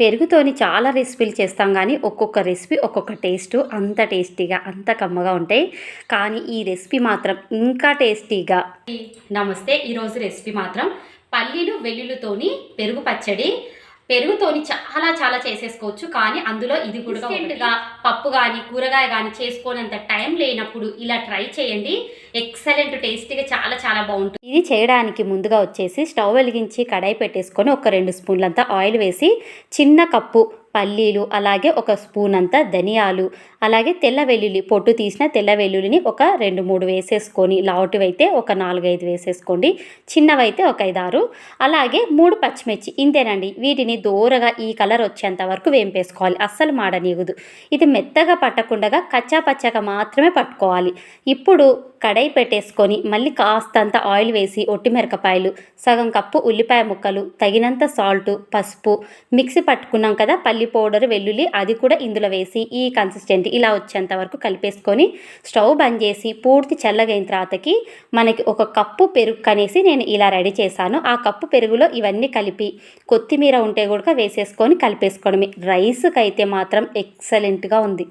పెరుగుతోని చాలా రెసిపీలు చేస్తాం కానీ ఒక్కొక్క రెసిపీ ఒక్కొక్క టేస్ట్ అంత టేస్టీగా అంత కమ్మగా ఉంటాయి. కానీ ఈ రెసిపీ మాత్రం ఇంకా టేస్టీగా. నమస్తే ఈరోజు రెసిపీ మాత్రం పల్లీలు వెల్లుల్లితోని పెరుగు పచ్చడి. పెరుగుతోని చాలా చాలా చేసేసుకోవచ్చు. కానీ అందులో ఇది కూడా పప్పు కానీ కూరగాయ కానీ చేసుకోనంత టైం లేనప్పుడు ఇలా ట్రై చేయండి. ఎక్సలెంట్ టేస్టీగా చాలా చాలా బాగుంటుంది. ఇది చేయడానికి ముందుగా వచ్చేసి స్టవ్ వెలిగించి కడాయి పెట్టేసుకొని ఒక రెండు స్పూన్లంతా ఆయిల్ వేసి చిన్న కప్పు పల్లీలు అలాగే ఒక స్పూన్ అంతా ధనియాలు అలాగే తెల్ల వెల్లుల్లి పొట్టు తీసిన తెల్ల వెల్లుల్లిని ఒక రెండు మూడు వేసేసుకొని లావుటివైతే ఒక నాలుగైదు వేసేసుకోండి. చిన్నవైతే ఒక ఐదారు. అలాగే మూడు పచ్చిమిర్చి ఇంతేనండి. వీటిని దూరగా ఈ కలర్ వచ్చేంత వరకు వేంపేసుకోవాలి. అస్సలు మాడనీయదు. ఇది మెత్తగా పట్టకుండా కచ్చా పచ్చగా మాత్రమే పట్టుకోవాలి. ఇప్పుడు కడాయి పెట్టేసుకొని మళ్ళీ కాస్తంత ఆయిల్ వేసి ఒట్టి మిరపకాయలు సగం కప్పు ఉల్లిపాయ ముక్కలు తగినంత సాల్ట్ పసుపు మిక్సీ పట్టుకున్నాం కదా పల్లి పౌడర్ వెల్లుల్లి అది కూడా ఇందులో వేసి ఈ కన్సిస్టెంట్ ఇలా వచ్చేంత వరకు కలిపేసుకొని స్టవ్ బంద్ చేసి పూర్తి చల్లగైన తర్వాతకి మనకి ఒక కప్పు పెరుగు కనేసి నేను ఇలా రెడీ చేశాను. ఆ కప్పు పెరుగులో ఇవన్నీ కలిపి కొత్తిమీర ఉంటే కూడా వేసేసుకొని కలిపేసుకోవడమే. రైస్కి అయితే మాత్రం ఎక్సలెంట్గా ఉంది.